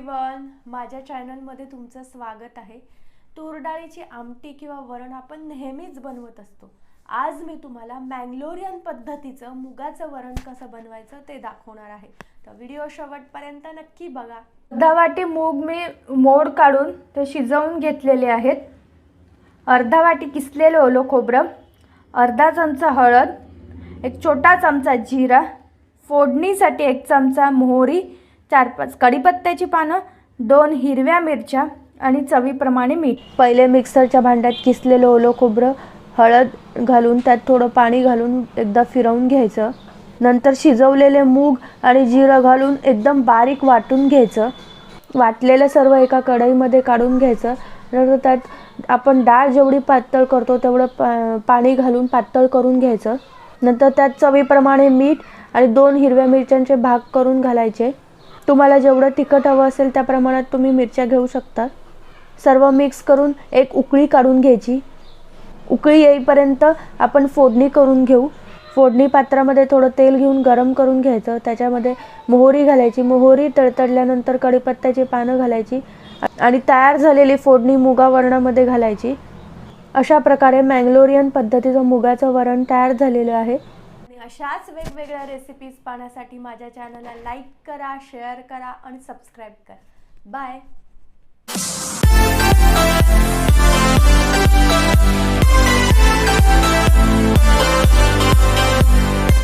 माझ्या चॅनलमध्ये तुमचं स्वागत आहे. तूर डाळीची आमटी किंवा वरण आपण नेहमीच बनवत असतो. आज मी तुम्हाला मँगलोरियन पद्धतीचं मुगाचं वरण कसं बनवायचं ते दाखवणार आहे. तर व्हिडिओ शेवटपर्यंत नक्की बघा. अर्धा वाटी मूग मी मोड काढून ते शिजवून घेतलेले आहेत. अर्धा वाटी किसलेलं ओलं खोबरं अर्धा चमचा हळद एक छोटा चमचा जिरा फोडणीसाठी एक चमचा मोहरी चार पाच कढीपत्त्याची पानं दोन हिरव्या मिरच्या आणि चवीप्रमाणे मीठ. पहिले मिक्सरच्या भांड्यात किसलेलं ओलं खोबरं हळद घालून त्यात थोडं पाणी घालून एकदा फिरवून घ्यायचं. नंतर शिजवलेले मूग आणि जिरं घालून एकदम बारीक वाटून घ्यायचं. वाटलेलं सर्व एका कढईमध्ये काढून घ्यायचं. नंतर त्यात आपण डाळ जेवढी पातळ करतो तेवढं पा पाणी घालून पातळ करून घ्यायचं. नंतर त्यात चवीप्रमाणे मीठ आणि दोन हिरव्या मिरच्यांचे भाग करून घालायचे. तुम्हाला जेवढं तिखट हवं असेल त्या प्रमाणात तुम्ही मिरच्या घेऊ शकता. सर्व मिक्स करून एक उकळी काढून घ्यायची. उकळी येईपर्यंत आपण फोडणी करून घेऊ. फोडणी पात्रामध्ये थोडं तेल घेऊन गरम करून घ्यायचं. त्याच्यामध्ये मोहरी घालायची. मोहरी तळतळल्यानंतर कढीपत्त्याची पानं घालायची आणि तयार झालेली फोडणी मुगा वरणामध्ये घालायची. अशा प्रकारे मँगलोरियन पद्धतीचं मुगाचं वरण तयार झालेलं आहे. अशाच वेगवेगळ्या रेसिपीज पाहण्यासाठी माझ्या चॅनलला लाईक करा शेअर करा आणि सबस्क्राईब करा. बाय